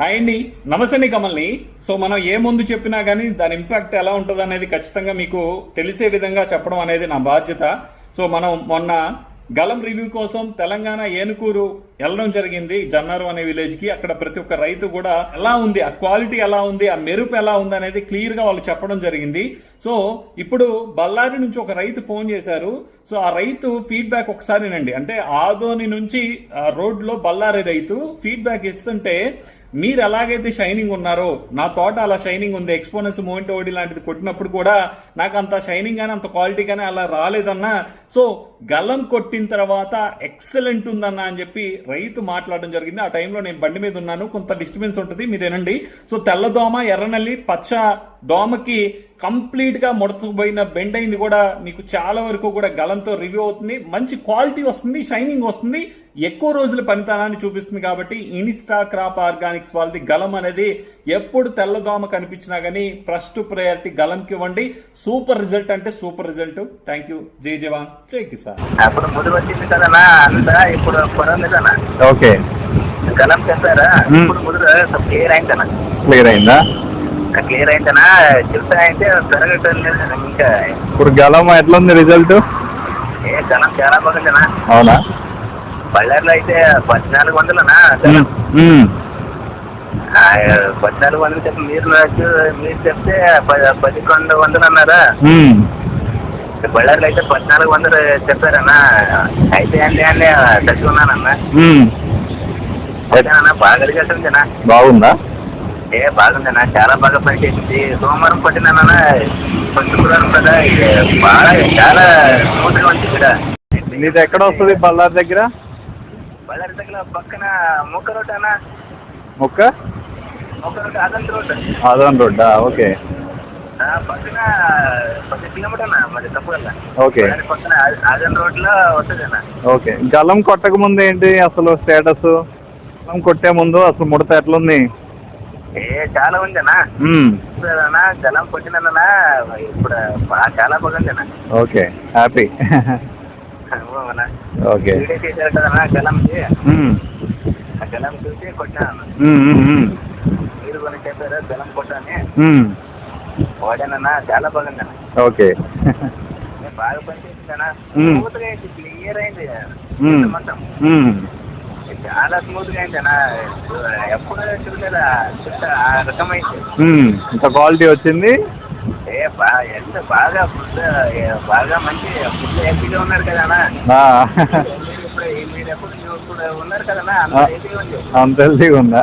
Hi అండి. నమస్తే కమల్ని. So మనం ఏ ముందు చెప్పినా కానీ దాని ఇంపాక్ట్ ఎలా ఉంటుంది అనేది ఖచ్చితంగా మీకు తెలిసే విధంగా చెప్పడం అనేది నా బాధ్యత. సో మనం మొన్న గలం రివ్యూ కోసం తెలంగాణ ఏనుకూరు వెళ్ళడం జరిగింది. జన్నారు అనే విలేజ్కి అక్కడ ప్రతి ఒక్క రైతు కూడా ఎలా ఉంది ఆ క్వాలిటీ ఎలా ఉంది ఆ మెరుపు ఎలా ఉంది అనేది క్లియర్గా వాళ్ళు చెప్పడం జరిగింది. సో ఇప్పుడు బళ్ళారి నుంచి ఒక రైతు ఫోన్ చేశారు. సో ఆ రైతు ఫీడ్బ్యాక్ ఒకసారి అంటే ఆదోని నుంచి రోడ్లో బళ్ళారి రైతు ఫీడ్బ్యాక్ ఇస్తుంటే మీరు ఎలాగైతే షైనింగ్ ఉన్నారో నా తోట అలా షైనింగ్ ఉంది ఎక్స్పోనెన్స్ మూమెంట్ ఓడి లాంటిది కొట్టినప్పుడు కూడా నాకు అంత షైనింగ్ కానీ అంత క్వాలిటీ కానీ అలా రాలేదన్నా. సో గల్లం కొట్టిన తర్వాత ఎక్సలెంట్ ఉందన్న అని చెప్పి రైతు మాట్లాడడం జరిగింది. ఆ టైంలో నేను బండి మీద ఉన్నాను. కొంత డిస్టర్బెన్స్ ఉంటుంది మీరు వినండి. సో తెల్లదోమ ఎర్రనల్లి పచ్చ దోమకి కంప్లీట్గా ముడతపోయిన బెండ్ అయింది కూడా మీకు చాలా వరకు కూడా గలంతో రివ్యూ అవుతుంది. మంచి క్వాలిటీ వస్తుంది షైనింగ్ వస్తుంది. ఎక్కువ రోజుల పనితనాన్ని చూపిస్తుంది కాబట్టి ఇన్స్టా క్రాప్ ఆర్గానిక్స్ వాళ్ళది గలం అనేది ఎప్పుడు తెల్లదోమ కనిపించినా కానీ ఫస్ట్ ప్రయారిటీ గలంకి ఇవ్వండి. సూపర్ రిజల్ట్ అంటే సూపర్ రిజల్ట్. Thank you. జై జవాన్. జై కిసాన్. అప్పుడు ముడి వచ్చింది కదనా అంతా ఇప్పుడు ఓకే. గలం చెప్పారా. ఇప్పుడు ముదురు క్లియర్ అయిందనా క్లియర్ అయిందనా చెప్తా అయితే పెరగటం లేదు ఇంకా ఇప్పుడు గలం ఎట్లుంది రిజల్ట్ ఏ గలం చాలా బాగుందనా అవునా? బళ్ళారిలో అయితే పద్నాలుగు వందలనా ఉమ్, ఉమ్, ఆ, పద్నాలుగు వందలు చెప్పి మీరు నాకు మీరు చెప్తే ప- పదకొండు వందలు అన్నారా ఉమ్. బళ్ళారిలో అయితే పద్నాలుగు వందలు చెప్పారన్నా. అయితే అండి అండి తట్టుకున్నానన్నా. ఉమ్. ఓకేనా బాగా రిజల్ట్ బాగుందా? ఏ బాగుందన్నా చాలా బాగా పనిచేసింది. సోమవారం పట్టినానా శుక్రవారం కదా. బాగా చాలా స్మూత్గా ఉంది ఇక్కడ. నీది ఎక్కడ వస్తుంది? బళ్ళారి దగ్గర? బళ్ళారి దగ్గర పక్కన ముక్క రోడ్ అన్న. మొక్క? ముక్క రోడ్ అదంత రోడ్ ఆదోన్ రోడ్డా? ఓకే. పక్కన పది కిలోమీటర్ మరి తప్పు కదా ఓకే. పక్కన అదన్ రోడ్లో వస్తుంది అన్న. ఓకే. గలం కొట్టక ముందు ఏంటి అసలు స్టేటస్ గలం కొట్టే ముందు అసలు ముడత ఎట్లుంది? చాలా ఉంది అన్న జలం కొట్టినన్నా ఇప్పుడు బా- చాలా బాగుంది అన్న ఓకే హ్యాపీ. ఓకే. వీడియో చేశారు కదన్నా జలంకి ఆ జలం చూసి కొట్టాను మీరు కొన్ని చెప్పారు జలం కొట్టని. వాడానన్నా చాలా బాగుందన్న. ఓకే. బాగా పనిచేసిందన్నా. క్లియర్ అయింది. మొత్తం. చాలా స్మూత్గా అయింది అన్న. ఎప్పుడు చూడలేదు ఆ రకమైంది. ఇంత క్వాలిటీ వచ్చింది. ఏ ఎంత బాగా ఫుడ్ బాగా మంచి ఫుడ్ హ్యాపీగా ఉన్నారు కదా ఇప్పుడు మీరు ఎప్పుడు ఉన్నారు కదన్నా అంత హ్యాపీగా ఉంది. అంత హెల్తీగా ఉందా?